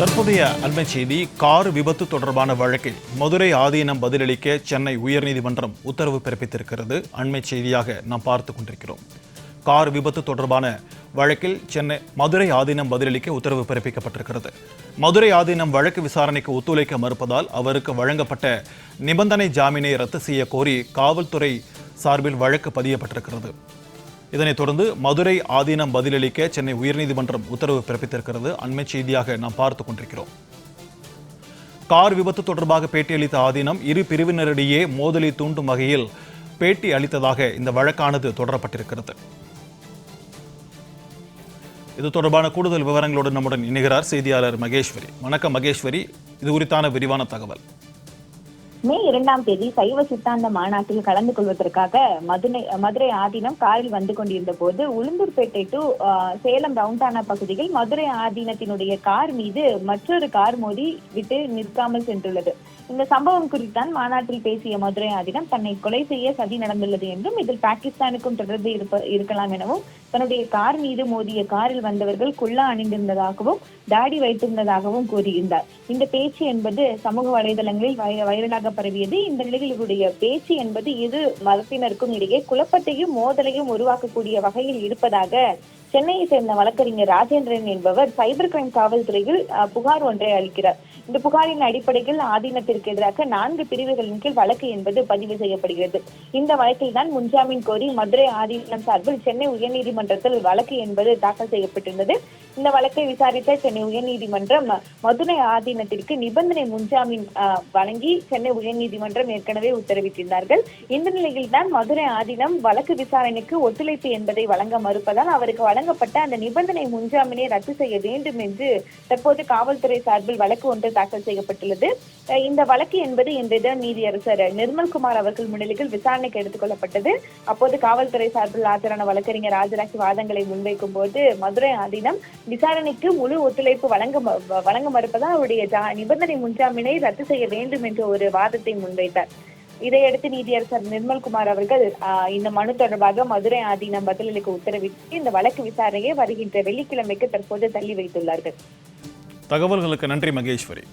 தற்போதைய அண்மை செய்தி கார் விபத்து தொடர்பான வழக்கில் மதுரை ஆதீனம் பதிலளிக்க சென்னை உயர்நீதிமன்றம் உத்தரவு பிறப்பித்திருக்கிறது. அண்மை செய்தியாக நாம் பார்த்து கொண்டிருக்கிறோம். கார் விபத்து தொடர்பான வழக்கில் சென்னை மதுரை ஆதீனம் பதிலளிக்க உத்தரவு பிறப்பிக்கப்பட்டிருக்கிறது. மதுரை ஆதீனம் வழக்கு விசாரணைக்கு ஒத்துழைக்க மறுப்பதால் அவருக்கு வழங்கப்பட்ட நிபந்தனை ஜாமீனை ரத்து செய்ய கோரி காவல்துறை சார்பில் வழக்கு பதியப்பட்டிருக்கிறது. இதனைத் தொடர்ந்து மதுரை ஆதீனம் பதிலளிக்க சென்னை உயர்நீதிமன்றம் உத்தரவு பிறப்பித்திருக்கிறது. அண்மை செய்தியாக நாம் பார்த்து கொண்டிருக்கிறோம். கார் விபத்து தொடர்பாக பேட்டியளித்த ஆதீனம் இரு பிரிவினரிடையே மோதலை தூண்டும் வகையில் பேட்டி அளித்ததாக இந்த வழக்கானது தொடரப்பட்டிருக்கிறது. இது தொடர்பான கூடுதல் விவரங்களோடு நம்முடன் இணைகிறார் செய்தியாளர் மகேஸ்வரி. வணக்கம் மகேஸ்வரி. இது குறித்தான விரிவான தகவல். மே இரண்டாம் தேதி சைவ சித்தாந்த மாநாட்டில் கலந்து கொள்வதற்காக மதுரை மதுரை ஆதீனம் காரில் வந்து கொண்டிருந்த போது உளுந்தூர்பேட்டை டு சேலம் ரவுண்டானா பகுதியில் மதுரை ஆதீனத்தினுடைய கார் மீது மற்றொரு கார் மோதி விட்டு நிற்காமல் சென்றுள்ளது. இந்த சம்பவம் குறித்தான் மாநாட்டில் பேசிய மதுரை ஆதீனம் தன்னை கொலை செய்ய சதி நடந்துள்ளது என்றும் இதில் பாகிஸ்தானுக்கும் தொடர்பு இருப்ப இருக்கலாம் எனவும் தன்னுடைய கார் மீது மோதிய காரில் வந்தவர்கள் குல்லா அணிந்திருந்ததாகவும் தாடி வைத்திருந்ததாகவும் கூறியிருந்தார். இந்த பேச்சு என்பது சமூக வலைதளங்களில் வைரலாக பரவியது. இந்த நிலையில் இவருடைய பேச்சு என்பது இரு மதத்தினருக்கும் இடையே குழப்பத்தையும் மோதலையும் உருவாக்கக்கூடிய வகையில் இருப்பதாக சென்னையை சேர்ந்த வழக்கறிஞர் ராஜேந்திரன் என்பவர் சைபர் கிரைம் காவல்துறையில் அஹ், புகார் ஒன்றை அளிக்கிறார். இந்த புகாரின் அடிப்படையில் ஆதீனத்திற்கு எதிராக நான்கு பிரிவுகளின் கீழ் வழக்கு என்பது பதிவு செய்யப்படுகிறது. இந்த வழக்கில் தான் முன்ஜாமீன் கோரி மதுரை ஆதீனம் சார்பில் சென்னை உயர்நீதிமன்றத்தில் வழக்கு என்பது தாக்கல் செய்யப்பட்டிருந்தது. இந்த வழக்கை விசாரித்த சென்னை உயர்நீதிமன்றம் மதுரை ஆதீனத்திற்கு நிபந்தனை முன்ஜாமீன் வழங்கி சென்னை உயர்நீதிமன்றம் ஏற்கனவே உத்தரவிட்டிருந்தார்கள். இந்த நிலையில் தான் மதுரை ஆதீனம் வழக்கு விசாரணைக்கு ஒத்துழைப்பு என்பதை வழங்க மறுப்பதால் அவருக்கு வழங்கப்பட்ட அந்த நிபந்தனை முன்ஜாமீனை ரத்து செய்ய வேண்டும் என்று தற்போது காவல்துறை சார்பில் வழக்கு ஒன்று தாக்கல் செய்யப்பட்டுள்ளது. அஹ், இந்த வழக்கு என்பது இன்றைய தினம் நீதியரசர் நிர்மல்குமார் அவர்கள் முன்னிலையில் விசாரணைக்கு எடுத்துக் கொள்ளப்பட்டது. அப்போது காவல்துறை சார்பில் ஆஜரான வழக்கறிஞர் ஆஜராகி வாதங்களை முன்வைக்கும் போது மதுரை ஆதீனம் விசாரணைக்கு முழு ஒத்துழைப்பு வழங்க வழங்க மறுப்பதால் அவருடைய நிபந்தனை முன்ஜாமீனை ரத்து செய்ய வேண்டும் என்ற ஒரு வாதத்தை முன்வைத்தார். இதையடுத்து நீதியரசர் நிர்மல்குமார் அவர்கள் இந்த மனு தொடர்பாக மதுரை ஆதீனம் பதிலளிக்க உத்தரவிட்டு இந்த வழக்கு விசாரணையை வருகின்ற வெள்ளிக்கிழமைக்கு தற்போது தள்ளி வைத்துள்ளார்கள். தகவல்களுக்கு நன்றி மகேஸ்வரி.